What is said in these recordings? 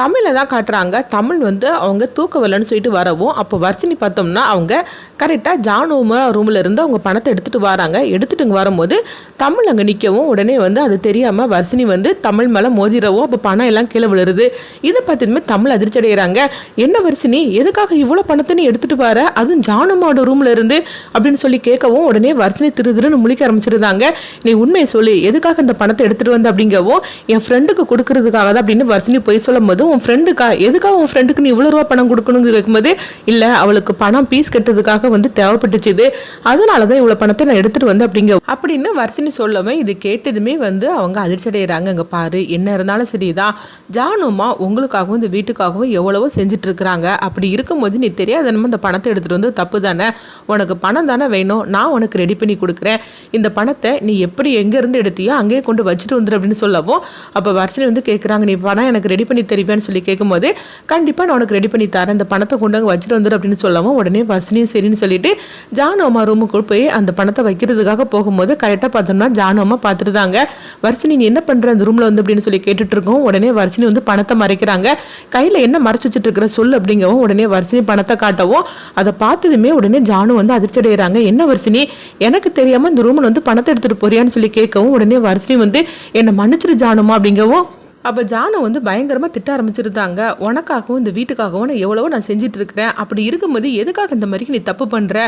தமிழில் தான் காட்டுறாங்க. தமிழ் வந்து அவங்க தூக்க வரலன்னு சொல்லிட்டு வரவும் அப்போ வர்ஷினி பார்த்தோம்னா அவங்க கரெக்டாக ஜானுவ ரூமில் இருந்து அவங்க பணத்தை எடுத்துகிட்டு வராங்க. எடுத்துகிட்டு இங்கே வரும்போது தமிழ் அங்கே நிற்கவும் உடனே வந்து அது தெரியாமல் வர்ஷினி வந்து தமிழ் மேலே மோதிரவும் அப்போ பணம் எல்லாம் கீழே விழுறுது. இதை பார்த்ததுமே தமிழ் அதிர்ச்சி அடைகிறாங்க என்ன வர்ஷினி எதுக்காக இவ்வளோ பணத்தை நீ எடுத்துகிட்டு வர? அதுவும் ஜானுமாவோட ரூமில் இருந்து அப்படின்னு சொல்லி கேட்கவும் உடனே வர்ஷினி திரு திருன்னு முழிக்க ஆரம்பிச்சிருந்தாங்க. நீ உண்மையை சொல்லு எதுக்காக இந்த பணத்தை எடுத்துகிட்டு வந்த அப்படிங்கவும் என் ஃப்ரெண்டுக்கு கொடுக்கறதுக்காக தான் அப்படின்னு வர்ஷினி போய் சொல்லும் போது உன் ஃப்ரெண்டுக்கா எதுக்காக உன் ஃப்ரெண்டுக்கு நீ இவ்வளோ ரூபா பணம் கொடுக்கணும்னு கேட்கும்போது இல்லை அவளுக்கு பணம் பீஸ் கட்டுறதுக்காக வந்து தேவைப்பட்டுச்சுது. அதனால தான் இவ்வளோ பணத்தை நான் எடுத்துகிட்டு வந்து அப்படிங்க அப்படின்னு வர்ஷினி சொல்லவும் இது கேட்டதுமே வந்து அவங்க அதிர்ச்சி அடைகிறாங்க அங்கே பாரு என்ன இருந்தாலும் சரிதான் ஜானுமா உங்களுக்காகவும் இந்த வீட்டுக்காகவும் எவ்வளவோ செஞ்சுட்டு இருக்கிறாங்க. அப்படி இருக்கும்போது நீ தெரியாத நம்ம இந்த பணத்தை எடுத்துகிட்டு வந்து தப்பு தானே? உனக்கு பணம் தானே வேணும். நான் உனக்கு ரெடி பண்ணி கொடுக்குறேன். இந்த பணத்தை நீ எப்படி எங்கேருந்து எடுத்தியோ அங்கேயே கொண்டு வச்சுட்டு வந்துரு அப்படின்னு சொல்லவும் அப்போ வர்ஷினி வந்து கேட்குறாங்க நீ பணம் எனக்கு ரெடி பண்ணி தருவேன்னு சொல்லி கேட்கும்போது கண்டிப்பாக நான் உனக்கு ரெடி பண்ணி தரேன். அந்த பணத்தை கொண்டு அங்கே வச்சுட்டு வந்துடும் அப்படின்னு சொல்லவும் உடனே வசனியும் சரின்னு சொல்லிட்டு ஜானு அம்மா ரூமுக்கு போய் அந்த பணத்தை வைக்கிறதுக்காக போகும்போது கரெக்டாக பார்த்தோம்னா ஜானு அம்மா பார்த்துருந்தாங்க வர்சினி நீ என்ன பண்ணுற அந்த ரூமில் வந்து? அப்படின்னு சொல்லி கேட்டுட்டு இருக்கோம் உடனே வர்சினி வந்து பணத்தை மறைக்கிறாங்க. கையில் என்ன மறைச்சு வச்சுட்டு இருக்கிற சொல் அப்படிங்கவும் உடனே வர்சினி பணத்தை காட்டவும் அதை பார்த்ததுமே உடனே ஜானு வந்து அதிர்ச்சி அடைகிறாங்க என்ன வர்சினி எனக்கு தெரியாமல் இந்த ரூமில் வந்து பணத்தை எடுத்துகிட்டு போறியான்னு சொல்லி கேட்கவும் உடனே வர்சினி வந்து என்னை மன்னிச்சிரு ஜானுமா அப்படிங்கவும் அப்போ ஜானு வந்து பயங்கரமாக திட்ட ஆரம்பிச்சிருந்தாங்க. உனக்காகவும் இந்த வீட்டுக்காகவும் நான் எவ்வளவோ நான் செஞ்சுட்டு இருக்கிறேன் அப்படி இருக்கும்போது எதுக்காக இந்த மாதிரி நீ தப்பு பண்ணுற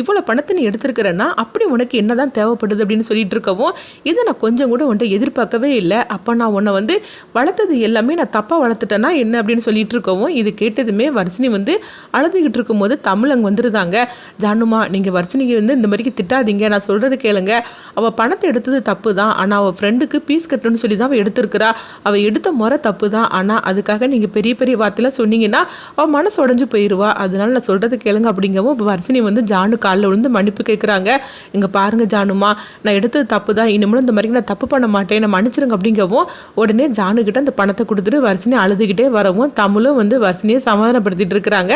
இவ்வளோ பணத்தை நீ எடுத்திருக்கிறேன்னா அப்படி உனக்கு என்னதான் தேவைப்படுது அப்படின்னு சொல்லிட்டு இருக்கவும் இதை நான் கொஞ்சம் கூட உன்ட்ட எதிர்பார்க்கவே இல்லை. அப்போ நான் உன்னை வந்து வளர்த்தது எல்லாமே நான் தப்பாக வளர்த்துட்டேன்னா என்ன அப்படின்னு சொல்லிட்டு இருக்கவும் இது கேட்டதுமே வர்ஷினி வந்து அழுதுகிட்டு இருக்கும்போது தமிழ் அங்கே வந்துருந்தாங்க. ஜானுமா நீங்கள் வர்ஷினிக்கு வந்து இந்த மாதிரி திட்டாதீங்க. நான் சொல்கிறது கேளுங்க. அவள் பணத்தை எடுத்தது தப்பு தான். ஆனால் அவள் ஃப்ரெண்டுக்கு பீஸ் கட்டணும்னு சொல்லி தான் அவள் எடுத்திருக்கிறா. அவள் எடுத்த முறை தப்பு தான் ஆனால் அதுக்காக நீங்கள் பெரிய பெரிய வார்த்தைலாம் சொன்னீங்கன்னா அவள் மனசு உடஞ்சு போயிடுவா அதனால நான் சொல்கிறது கேளுங்க அப்படிங்கவும் இப்போ வர்ஷினி வந்து ஜானு காலில் விழுந்து மன்னிப்பு கேட்குறாங்க இங்கே பாருங்க ஜானுமா நான் எடுத்தது தப்பு தான் இனிமேலும் இந்த மாதிரி நான் தப்பு பண்ண மாட்டேன். நான் மன்னிச்சிருங்க அப்படிங்கவும் உடனே ஜானுக்கிட்ட அந்த பணத்தை கொடுத்துட்டு வர்ஷினி அழுதுகிட்டே வரவும் தமிழும் வந்து வர்ஷினியை சமாதானப்படுத்திட்டு இருக்கிறாங்க.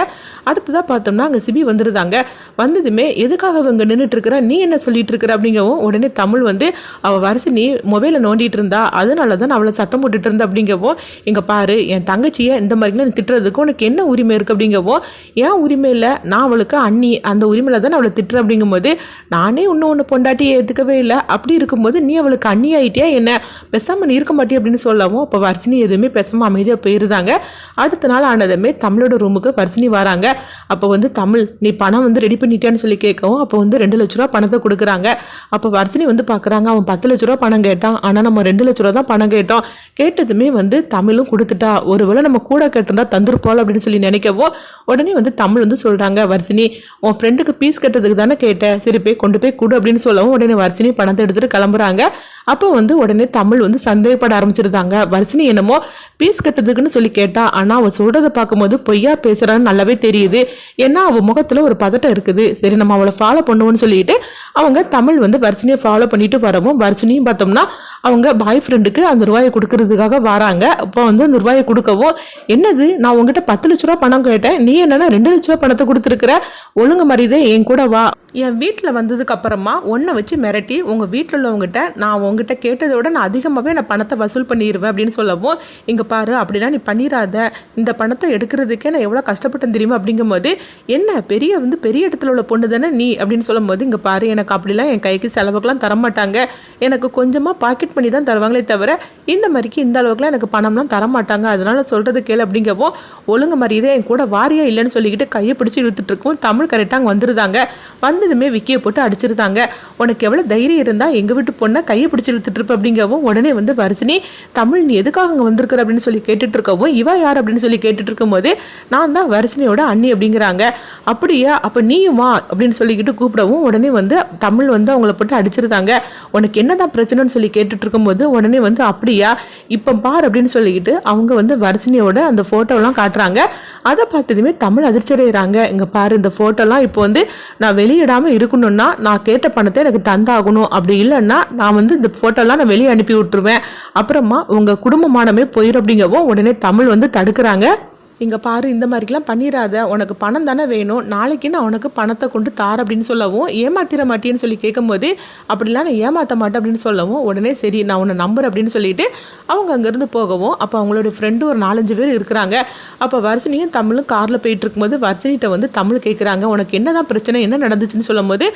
அடுத்ததாக பார்த்தோம்னா அங்கே சிபி வந்துருந்தாங்க வந்ததுமே எதுக்காக இவங்க நின்றுட்டு இருக்கிறா? நீ என்ன சொல்லிட்டு இருக்கிற? அப்படிங்கவும் உடனே தமிழ் வந்து அவள் வர்ஷினி மொபைலை நோண்டிட்டு இருந்தா அதனால தான் அவளை சத்தம் போட்டுட்டு இருந்தேன் அப்படிங்கவும் இங்கே பாரு என் தங்கச்சியை இந்த மாதிரிலாம் திட்டுறதுக்கு உனக்கு என்ன உரிமை இருக்குது அப்படிங்கவோ ஏன் உரிமை இல்லை? நான் அவளுக்கு அண்ணி அந்த உரிமையில் தான் நான் அவளை திட்டுறேன். அப்படிங்கும்போது நானே இன்னும் ஒன்று பொண்டாட்டி ஏற்றுக்கவே இல்லை. அப்படி இருக்கும்போது நீ அவளுக்கு அண்ணி ஆகிட்டியா என்ன? பெசாமல் நீ இருக்க மாட்டியா? அப்படின்னு சொல்லவும் அப்போ வர்ஷினி எதுவுமே பேசாமல் அமைதியாக போயிருந்தாங்க. அடுத்த நாள் ஆனதுமே தமிழோட ரூமுக்கு வர்ஷினி வராங்க. அப்போ வந்து தமிழ் நீ பணம் வந்து ரெடி பண்ணிட்டியான்னு சொல்லி கேட்கவும் அப்போ வந்து ரெண்டு லட்ச ரூபா பணத்தை கொடுக்குறாங்க. அப்போ வர்ஷினி வந்து பார்க்குறாங்க அவன் பத்து லட்ச ரூபா பணம் கேட்டான். ஆனால் நம்ம ரெண்டு லட்ச ரூபா தான் பணம் கேட்டோம். கேட்டது கேட்டதுமே வந்து தமிழும் கொடுத்துட்டா. ஒருவேளை நம்ம கூட கேட்டிருந்தா தந்திருப்போம் அப்படின்னு சொல்லி நினைக்கவோ உடனே வந்து தமிழ் வந்து சொல்கிறாங்க வர்ஷினி. உன் ஃப்ரெண்டுக்கு பீஸ் கட்டுறதுக்கு தானே கேட்டேன். சரி போய் கொண்டு போய் கொடு அப்படின்னு சொல்லவும் உடனே வர்ஷினி பணத்தை எடுத்துகிட்டு கிளம்புறாங்க. அப்போ வந்து உடனே தமிழ் வந்து சந்தேகப்பட ஆரம்பிச்சிருந்தாங்க. வர்ஷினி என்னமோ பீஸ் கட்டுறதுக்குன்னு சொல்லி கேட்டா ஆனால் அவள் சொல்கிறத பார்க்கும்போது பொய்யா பேசுகிறான்னு நல்லாவே தெரியுது. ஏன்னா அவள் முகத்தில் ஒரு பதட்டம் இருக்குது. சரி நம்ம அவளை ஃபாலோ பண்ணுவோன்னு சொல்லிட்டு அவங்க தமிழ் வந்து வர்ஷினியை ஃபாலோ பண்ணிட்டு வரவும் வர்ஷினியும் பார்த்தோம்னா அவங்க பாய் ஃப்ரெண்டுக்கு அந்த ரூபாயை கொடுக்கறதுக்காக வராங்க. அப்போ வந்து அந்த ரூபாயை கொடுக்கவும் என்னது? நான் உங்ககிட்ட பத்து லட்ச ரூபா பணம் கேட்டேன். நீ என்னன்னா ரெண்டு லட்ச ரூபா பணத்தை கொடுத்துருக்குற? ஒழுங்கு மரியாதை என் கூட வா. என் வீட்டில் வந்ததுக்கு அப்புறமா ஒன்றை வச்சு மிரட்டி உங்கள் வீட்டில் உள்ளவங்ககிட்ட நான் உங்ககிட்ட கேட்டதை விட நான் அதிகமாகவே நான் பணத்தை வசூல் பண்ணிடுவேன் அப்படின்னு சொல்லவும் இங்கே பாரு அப்படிலாம் நீ பண்ணிடாத இந்த பணத்தை எடுக்கிறதுக்கே நான் எவ்வளோ கஷ்டப்பட்டேன் தெரியுமா? அப்படிங்கும்போது என்ன பெரிய வந்து பெரிய இடத்துல உள்ள பொண்ணு தானே நீ? அப்படின்னு சொல்லும்போது இங்கே பாரு எனக்கு அப்படிலாம் என் கைக்கு செலவுக்கெல்லாம் தரமாட்டாங்க. எனக்கு கொஞ்சமாக பாக்கெட் பண்ணி தான் தருவாங்களே தவிர இந்த மாதிரிக்கு இந்த அளவுக்குலாம் எனக்கு பணம்லாம் தரமாட்டாங்க. அதனால் சொல்கிறது கேளு அப்படிங்கவும் ஒழுங்கு மரியாதை என் கூட வாரியா இல்லைன்னு சொல்லிக்கிட்டு கையை பிடிச்சி இழுத்துட்டு இருக்கோம் தமிழ் கரெக்டாக அங்கே வந்துருந்தாங்க வந்ததுமே விக்கியை போட்டு அடிச்சிருந்தாங்க. உனக்கு எவ்வளோ தைரியம் இருந்தால் எங்கள் வீட்டு பொண்ணை கையை பிடிச்சி இழுத்துட்டு இருப்ப அப்படிங்கவும் உடனே வந்து பரிசினி தமிழ் நீ எதுக்காக அங்கே வந்திருக்கிற? அப்படின்னு சொல்லி கேட்டுட்டு இருக்கவும் இவ யார்? அப்படின்னு சொல்லி கேட்டுட்டு இருக்கும்போது நான் தான் வரிசனையோட அண்ணி அப்படிங்கிறாங்க. அப்படியா? அப்போ நீயும் வா அப்படின்னு சொல்லிக்கிட்டு கூப்பிடவும் உடனே வந்து தமிழ் வந்து அவங்கள போட்டு அடிச்சிருந்தாங்க. உனக்கு என்னதான் பிரச்சனைன்னு சொல்லி கேட்டுட்டு இருக்கும்போது உடனே வந்து அப்படியா? இப்போ பார் அப்படின்னு சொல்லிக்கிட்டு அவங்க வந்து வரிசனையோட அந்த ஃபோட்டோலாம் காட்டுறாங்க. அதை பார்த்ததுமே தமிழ் அதிர்ச்சி அடைகிறாங்க இங்கே பாரு இந்த ஃபோட்டோலாம் இப்போ வந்து நான் வெளியிடாமல் இருக்கணும்னா நான் கேட்ட பணத்தை எனக்கு தந்தாகணும். அப்படி இல்லைன்னா நான் வந்து இந்த ஃபோட்டோலாம் நான் வெளியே அனுப்பி விட்டுருவேன். அப்புறமா உங்கள் குடும்பமானமே போயிடும் அப்படிங்கவும் உடனே தமிழ் வந்து தடுக்கிறாங்க. இங்கே பாரு இந்த மாதிரிக்கெலாம் பண்ணிடாத உனக்கு பணம் தானே வேணும். நாளைக்கு நான் உனக்கு பணத்தை கொண்டு தார் அப்படின்னு சொல்லவும் ஏமாத்திர மாட்டேன்னு சொல்லி கேட்கும்போது அப்படிலாம் நான் ஏமாற்ற மாட்டேன் அப்படின்னு சொல்லவும் உடனே சரி நான் உன்னை நம்புறேன் அப்படின்னு சொல்லிட்டு அவங்க அங்கேருந்து போகவும் அப்போ அவங்களோட ஃப்ரெண்டு ஒரு நாலஞ்சு பேர் இருக்கிறாங்க. அப்போ வர்ஷினியும் தமிழும் காரில் போயிட்டு இருக்கும்போது வர்ஷினிகிட்ட வந்து தமிழ் கேட்குறாங்க. உனக்கு என்ன தான் பிரச்சனை என்ன நடந்துச்சுன்னு சொல்லும்போது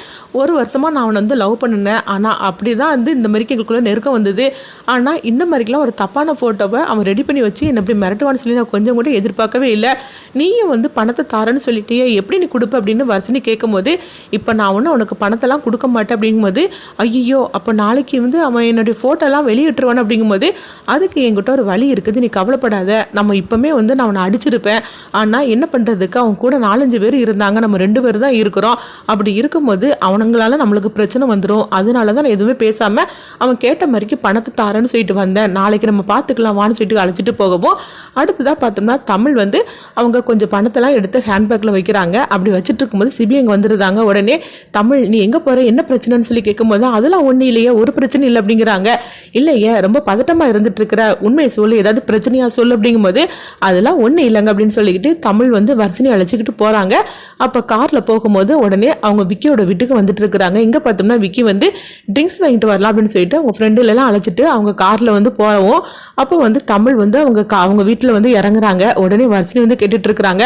ஒரு வருஷமாக நான் அவனை வந்து லவ் பண்ணினேன். ஆனால் அப்படி தான் வந்து இந்த மாதிரிக்கு எங்களுக்குள்ளே நெருக்கம் வந்தது. ஆனால் இந்த மாதிரிக்கெலாம் ஒரு தப்பான ஃபோட்டோவை அவன் ரெடி பண்ணி வச்சு என்னை இப்படி மிரட்டுவான்னு சொல்லி நான் கொஞ்சம் கூட பார்க்கவே இல்லை. நீயும் வந்து பணத்தை தாரேன்னு சொல்லிட்டியே எப்படி நீ கொடுப்ப அப்படின்னு வர்ஷினி கேட்கும்போது இப்போ நான் ஒன்றும் உனக்கு பணத்தெல்லாம் கொடுக்க மாட்டேன் அப்படிங்கும்போது ஐயோ அப்போ நாளைக்கு வந்து அவன் என்னுடைய ஃபோட்டோலாம் வெளியிட்டுருவான் அப்படிங்கும்போது அதுக்கு என்கிட்ட ஒரு வழி இருக்குது நீ கவலைப்படாத. நம்ம இப்போமே வந்து நான் அவனை அடிச்சிருப்பேன். ஆனால் என்ன பண்ணுறதுக்கு அவன் கூட நாலஞ்சு பேர் இருந்தாங்க நம்ம ரெண்டு பேர் தான் இருக்கிறோம். அப்படி இருக்கும்போது அவனுங்களால நம்மளுக்கு பிரச்சனை வந்துடும் அதனால தான் நான் எதுவுமே பேசாமல் அவன் கேட்ட மாதிரிக்கு பணத்தை தாரேன்னு சொல்லிட்டு வந்தேன். நாளைக்கு நம்ம பார்த்துக்கலாம் வான்னு சொல்லிட்டு அழைச்சிட்டு போகவும் அடுத்ததாக பார்த்தோம்னா தமிழ் வந்து வந்து அவங்க கொஞ்சம் பணத்தெல்லாம் எடுத்து ஹேண்ட்பேக்கில் வைக்கிறாங்க. அப்படி வச்சுட்டு இருக்கும்போது சிபி அங்கே வந்துருந்தாங்க உடனே தமிழ் நீ எங்கே போகிற என்ன பிரச்சனைன்னு சொல்லி கேட்கும்போது அதெல்லாம் ஒன்றும் இல்லையே ஒரு பிரச்சனை இல்லை அப்படிங்கிறாங்க. இல்லையே ரொம்ப பதட்டமாக இருந்துட்டு இருக்கிற உண்மையை சொல்லு ஏதாவது பிரச்சனையாக சொல்லு அப்படிங்கும்போது அதெல்லாம் ஒன்றும் இல்லைங்க அப்படின்னு சொல்லிக்கிட்டு தமிழ் வந்து வர்ஷினி அழைச்சிக்கிட்டு போகிறாங்க அப்போ காரில் போகும்போது உடனே அவங்க விக்கியோட வீட்டுக்கு வந்துட்டு இருக்கிறாங்க. இங்கே பார்த்தோம்னா விக்கி வந்து ட்ரிங்க்ஸ் வாங்கிட்டு வரலாம் அப்படின்னு சொல்லிட்டு அவங்க ஃப்ரெண்டுலலாம் அழைச்சிட்டு அவங்க காரில் வந்து போகவும் அப்போ வந்து தமிழ் வந்து அவங்க கா- அவங்க வீட்டில் வந்து இறங்குறாங்க. உடனே வர்ஷினி வந்து கேட்டுட்டு இருக்கிறாங்க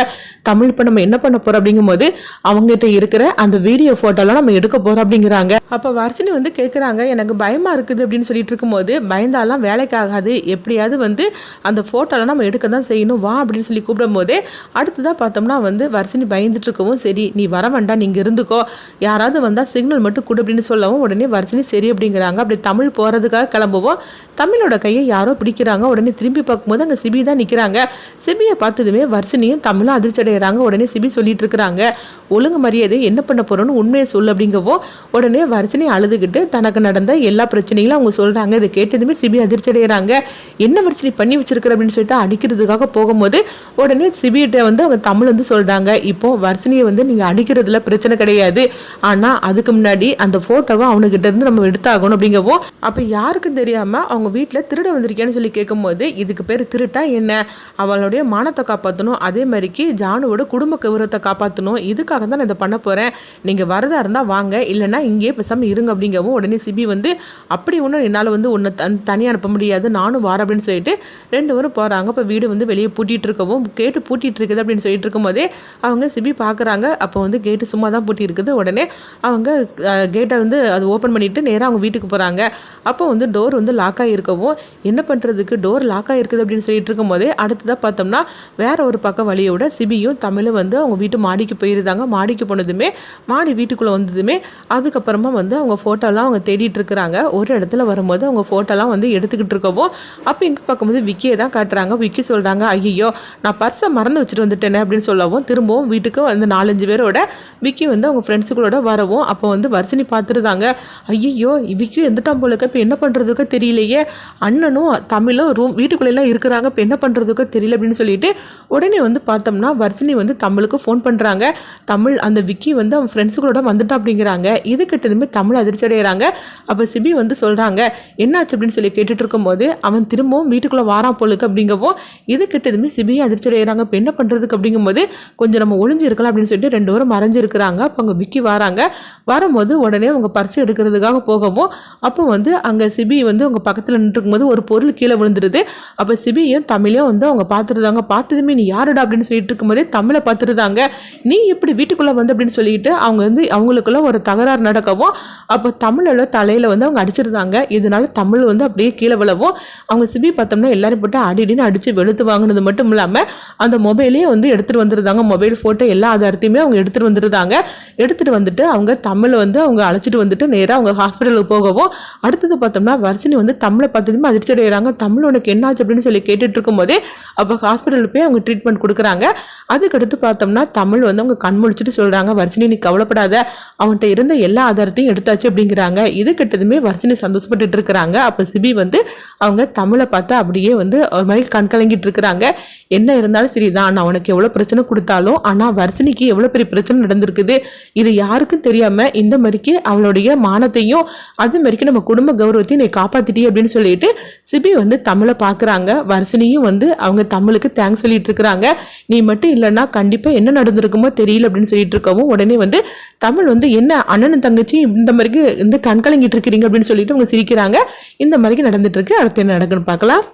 தமிழ் இப்போ நம்ம என்ன பண்ண போறோம் அப்படிங்கும்போது அவங்ககிட்ட இருக்கிற அந்த வீடியோ ஃபோட்டோலாம் நம்ம எடுக்க போறோம் அப்படிங்கிறாங்க. அப்போ வரிசனி வந்து கேட்குறாங்க எனக்கு பயமா இருக்குது அப்படின்னு சொல்லிட்டு இருக்கும்போது பயந்தாலாம் வேலைக்கு ஆகாது. எப்படியாவது வந்து அந்த ஃபோட்டோலாம் நம்ம எடுக்க தான் செய்யணும் வா அப்படின்னு சொல்லி கூப்பிடும்போது அடுத்ததாக பார்த்தோம்னா வந்து வர்ஷினி பயந்துட்டு இருக்கவும் சரி நீ வர வேண்டாம் நீங்கள் இருந்துக்கோ. யாராவது வந்தால் சிக்னல் மட்டும் கொடு அப்படின்னு சொல்லவும் உடனே வர்ஷினி சரி அப்படிங்கிறாங்க. அப்படி தமிழ் போகிறதுக்காக கிளம்புவோம். தமிழோட கையை யாரோ பிடிக்கிறாங்க. உடனே திரும்பி பார்க்கும்போது அங்கே சிபி தான் நிற்கிறாங்க சிபியை பார்த்ததுமே வர்ஷினியும் தமிழும் அதிர்ச்சி அடைகிறாங்க உடனே சிபி சொல்லிட்டு இருக்கிறாங்க ஒழுங்கு மரியாதை என்ன பண்ண போறோம்னு உண்மையை சொல்லு அப்படிங்கவோ உடனே வர்ஷினி அழுதுகிட்டு தனக்கு நடந்த எல்லா பிரச்சனைகளும் அவங்க சொல்றாங்க. இதை கேட்டதுமே சிபி அதிர்ச்சி அடைகிறாங்க என்ன வர்ஷினி பண்ணி வச்சிருக்கிற? அப்படின்னு சொல்லிட்டு அடிக்கிறதுக்காக போகும்போது உடனே சிபிகிட்ட வந்து அவங்க தமிழ் வந்து சொல்றாங்க. இப்போ வர்ஷினியை வந்து நீங்க அடிக்கிறதுல பிரச்சனை கிடையாது. ஆனா அதுக்கு முன்னாடி அந்த போட்டோவை அவனுக்கிட்ட இருந்து நம்ம எடுத்தாகணும் அப்படிங்கவோ அப்ப யாருக்கும் தெரியாம அவங்க வீட்டில் திருட வந்திருக்கேன்னு சொல்லி கேட்கும்போது இதுக்கு பேர் திருட்டா என்ன? அவளுடைய மனத்தை காப்பாற்றணும் அதே மாதிரிக்கு ஜானுவோட குடும்ப கௌரவத்தை காப்பாற்றணும் இதுக்காக தான் நான் இதை பண்ண போகிறேன் நீங்கள் வரதா இருந்தால் வாங்க. இல்லைன்னா இங்கேயே பேசாமல் இருங்க அப்படிங்கவும் உடனே சிபி வந்து அப்படி ஒன்றும் என்னால் வந்து ஒன்று தன் தனியாக அனுப்ப முடியாது. நானும் வரேன் அப்படின்னு சொல்லிட்டு ரெண்டு பேரும் போகிறாங்க இப்போ வீடு வந்து வெளியே பூட்டிகிட்டு இருக்கவும் கேட்டு பூட்டிகிட்டு இருக்குது அப்படின்னு சொல்லிட்டு இருக்கும்போதே அவங்க சிபி பார்க்குறாங்க அப்போ வந்து கேட்டு சும்மா தான் பூட்டி இருக்குது உடனே அவங்க கேட்டை வந்து அது ஓப்பன் பண்ணிவிட்டு நேராக அவங்க வீட்டுக்கு போகிறாங்க அப்போ வந்து டோர் வந்து லாக் ஆகிருக்கவும் என்ன பண்ணுறதுக்கு டோர் லாக் ஆகிருக்குது அப்படின்னு சொல்லிட்டு இருக்கும்போதே அடுத்ததாக பார்த்தோம்னா வேற ஒரு பக்கம் வழியோட சிபியும் தமிழும் வந்து அவங்க வீட்டு மாடிக்கு போயிருந்தாங்க. மாடிக்கு போனதுமே மாடி வீட்டுக்குள்ளே வந்ததுமே அதுக்கப்புறமா வந்து அவங்க ஃபோட்டோலாம் அவங்க தேடிட்டு இருக்கிறாங்க. ஒரு இடத்துல வரும்போது அவங்க ஃபோட்டோலாம் வந்து எடுத்துக்கிட்டு இருக்கவும் அப்போ இங்கே பார்க்கும்போது விக்கியை தான் காட்டுறாங்க. விக்கி சொல்கிறாங்க ஐயோ நான் பர்ஸை மறந்து வச்சுட்டு வந்துட்டேனே அப்படின்னு சொல்லவும் திரும்பவும் வீட்டுக்கு வந்து நாலஞ்சு பேரோட விக்கி வந்து அவங்க ஃப்ரெண்ட்ஸுகளோட வரவும் அப்போ வந்து வர்ஷினி பார்த்துருந்தாங்க. ஐயோ விக்கி எந்துட்டான் போலக்க இப்போ என்ன பண்ணுறதுக்கு தெரியலையே. அண்ணனும் தமிழும் ரூம் வீட்டுக்குள்ளெல்லாம் இருக்கிறாங்க இப்போ என்ன பண்ணுறதுக்கு தெரியல அப்படின்னு சொல்லிட்டு உடனே வந்து பார்த்தோம்னா வர்ஷினி வந்து தமிழுக்கு ஃபோன் பண்ணுறாங்க தமிழ் அந்த விக்கி வந்து அவன் ஃப்ரெண்ட்ஸுகளோட வந்துட்டா அப்படிங்கிறாங்க இது கிட்டதுமே தமிழ் அதிர்ச்சி அடைகிறாங்க அப்போ சிபி வந்து சொல்கிறாங்க என்னாச்சு? அப்படின்னு சொல்லி கேட்டுட்டு இருக்கும்போது அவன் திரும்பவும் வீட்டுக்குள்ளே வாரான் போலுக்கு அப்படிங்கவும் இது கிட்டதுமே சிபியும் அதிர்ச்சி அடைகிறாங்க இப்போ என்ன பண்ணுறதுக்கு அப்படிங்கும்போது கொஞ்சம் நம்ம ஒளிஞ்சு இருக்கலாம் அப்படின்னு சொல்லிட்டு ரெண்டு பேரும் மறைஞ்சு இருக்கிறாங்க அப்போ அங்கே விக்கி வராங்க. வரும்போது உடனே அவங்க பர்ஸ் எடுக்கிறதுக்காக போகவும் அப்போ வந்து அங்கே சிபி வந்து அவங்க பக்கத்தில் நின்றுக்கும்போது ஒரு பொருள் கீழே விழுந்துருது. அப்போ சிபியும் தமிழையும் வந்து அவங்க பார்த்துருந்தாங்க பார்த்து பார்த்ததுமே நீ யாருடா அப்படின்னு சொல்லிட்டு இருக்கும்போதே தமிழை பார்த்துருந்தாங்க. நீ எப்படி வீட்டுக்குள்ளே வந்து அப்படின்னு சொல்லிட்டு அவங்க வந்து அவங்களுக்குள்ள ஒரு தகராறு நடக்கவும் அப்போ தமிழோட தலையில் வந்து அவங்க அடிச்சிருந்தாங்க. இதனால தமிழ் வந்து அப்படியே கீழே விழவும் அவங்க சிபி பார்த்தோம்னா எல்லாரும் போட்டு அடிடின்னு அடித்து வெளுத்து வாங்கினது மட்டும் இல்லாமல் அந்த மொபைலையும் வந்து எடுத்துகிட்டு வந்துருந்தாங்க. மொபைல் ஃபோட்டோ எல்லா ஆதாரத்தையுமே அவங்க எடுத்துகிட்டு வந்துருந்தாங்க. எடுத்துகிட்டு வந்துட்டு அவங்க தமிழை வந்து அவங்க அழைச்சிட்டு வந்துட்டு நேராக அவங்க ஹாஸ்பிட்டலுக்கு போகவும் அடுத்தது பார்த்தோம்னா வர்ஷினி வந்து தமிழை பார்த்ததுமே அதிர்ச்சி அடைகிறாங்க தமிழ் உனக்கு என்னாச்சு அப்படின்னு சொல்லி கேட்டுட்டு இருக்கும்போதே அப்போ ஹாஸ்பிட்டலில் போய் அவங்க ட்ரீட்மெண்ட் கொடுக்குறாங்க. அதுக்கடுத்து பார்த்தோம்னா தமிழ் வந்து அவங்க கண் முழிச்சிட்டு சொல்கிறாங்க வர்ஷினி நீ கவலைப்படாத. அவன்கிட்ட இருந்த எல்லா ஆதாரத்தையும் எடுத்தாச்சு அப்படிங்கிறாங்க. இது கிட்டதுமே வர்ஷினி சந்தோஷப்பட்டுட்டு இருக்கிறாங்க. அப்போ சிபி வந்து அவங்க தமிழை பார்த்து அப்படியே வந்து ஒரு மாதிரி கண் கலங்கிட்டு இருக்கிறாங்க. என்ன இருந்தாலும் சரிதான் நான் உனக்கு எவ்வளோ பிரச்சனை கொடுத்தாலும் ஆனால் வர்ஷினிக்கு எவ்வளோ பெரிய பிரச்சனை நடந்திருக்குது. இது யாருக்கும் தெரியாமல் இந்த மாதிரிக்கு அவளுடைய மானத்தையும் அது மாதிரிக்கு நம்ம குடும்ப கௌரவத்தையும் நீ காப்பாற்றிட்டே அப்படின்னு சொல்லிட்டு சிபி வந்து தமிழை பார்க்குறாங்க. வர்ஷினியும் வந்து அவங்க தமிழுக்கு தேங்க்ஸ் சொல்லிட்டு இருக்கிறாங்க நீ மட்டும் இல்லைன்னா கண்டிப்பாக என்ன நடந்திருக்குமோ தெரியல அப்படின்னு சொல்லிட்டு இருக்கவும் உடனே வந்து தமிழ் வந்து என்ன அண்ணனும் தங்கச்சி இந்த மாதிரி வந்து கண்கலங்கிட்டு இருக்கிறீங்க அப்படின்னு சொல்லிட்டு அவங்க சிரிக்கிறாங்க. இந்த மாதிரி நடந்துட்டு இருக்கு அடுத்து என்ன நடக்குன்னு பார்க்கலாம்.